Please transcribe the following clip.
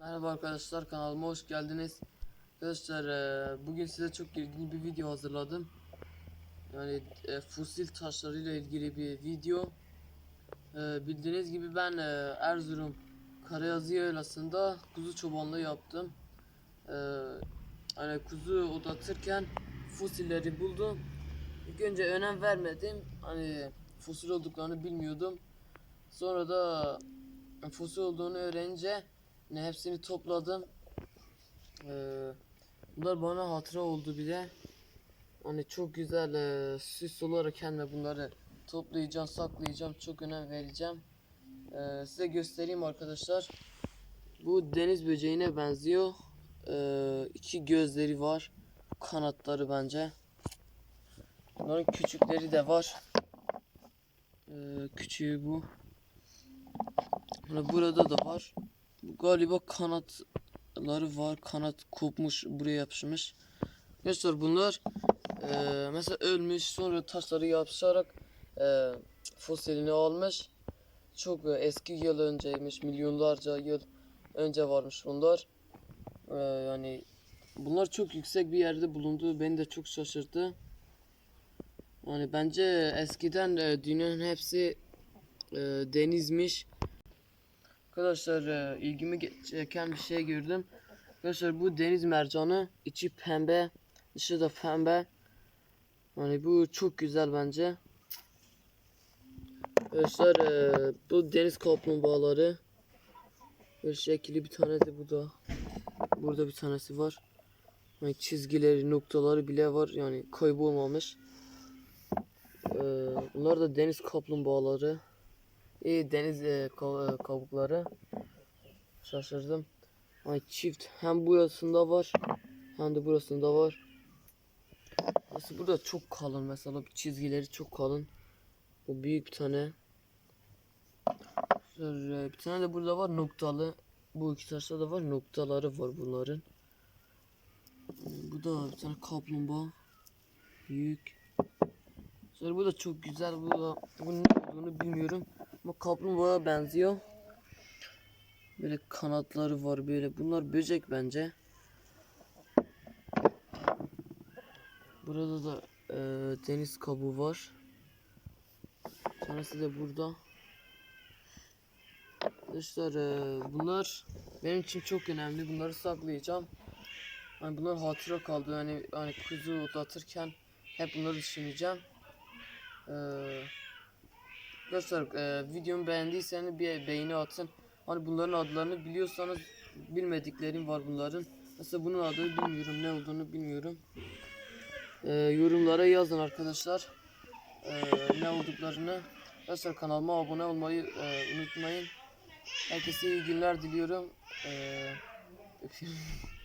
Merhaba arkadaşlar kanalıma hoş geldiniz. Arkadaşlar eee, bugün size çok ilginç bir video hazırladım. Yani e, fosil taşlarıyla ilgili bir video. Eee, bildiğiniz gibi ben eee, Erzurum Karayazı Yaylası'nda kuzu çobanlığı yaptım. Eee hani kuzu odatırken fosilleri buldum. İlk önce önem vermedim. Hani fosil olduklarını bilmiyordum. Sonra da fosil olduğunu öğrenince ne hepsini topladım. Ee, bunlar bana hatıra oldu bir de. Hani çok güzel e, süs olarak kendime bunları toplayacağım, saklayacağım. Çok önem vereceğim. Ee, size göstereyim arkadaşlar. Bu deniz böceğine benziyor. Ee, iki gözleri var. Kanatları bence. Bunların küçükleri de var. Ee, küçüğü bu. Hani burada da var. Galiba kanatları var. Kanat kopmuş buraya yapışmış. Arkadaşlar bunlar eee, mesela ölmüş sonra taşları yapışarak eee, fosilini almış. Çok e, eski yıl önceymiş. Milyonlarca yıl önce varmış bunlar. Eee, yani bunlar çok yüksek bir yerde bulundu. Beni de çok şaşırttı. Yani bence eskiden e, dünyanın hepsi e, denizmiş. Arkadaşlar e, ilgimi çeken bir şey gördüm. Arkadaşlar bu deniz mercanı içi pembe, dışı da pembe. Yani bu çok güzel bence. Arkadaşlar e, bu deniz kaplumbağaları. Böyle şekilli bir tane de bu da. Burada bir tanesi var. Yani çizgileri, noktaları bile var. Yani kaybolmamış. E, bunlar da deniz kaplumbağaları. İyi deniz e, ka- e, kabukları. Şaşırdım. Ay çift hem burasında var hem de burasında var. Nasıl burada çok kalın mesela çizgileri çok kalın. Bu büyük bir tane. Bir tane de burada var noktalı. Bu iki taşta da var noktaları var bunların. Bu da bir tane kaplumbağa. Büyük. Sonra bu da çok güzel. Bu da bunun ne olduğunu bilmiyorum. Ama kaplumbağaya benziyor. Böyle kanatları var böyle. Bunlar böcek bence. Burada da e, deniz kabuğu var. Tanesi de burada. Arkadaşlar e, bunlar benim için çok önemli. Bunları saklayacağım. Hani bunlar hatıra kaldı. Yani hani kuzu otlatırken hep bunları düşüneceğim. Ee, Arkadaşlar e, videomu beğendiyseniz bir beğeni atın. Hani bunların adlarını biliyorsanız bilmediklerim var bunların. Mesela bunun adını bilmiyorum ne olduğunu bilmiyorum. E, yorumlara yazın arkadaşlar. E, ne olduklarını. Arkadaşlar kanalıma abone olmayı e, unutmayın. Herkese iyi günler diliyorum. E.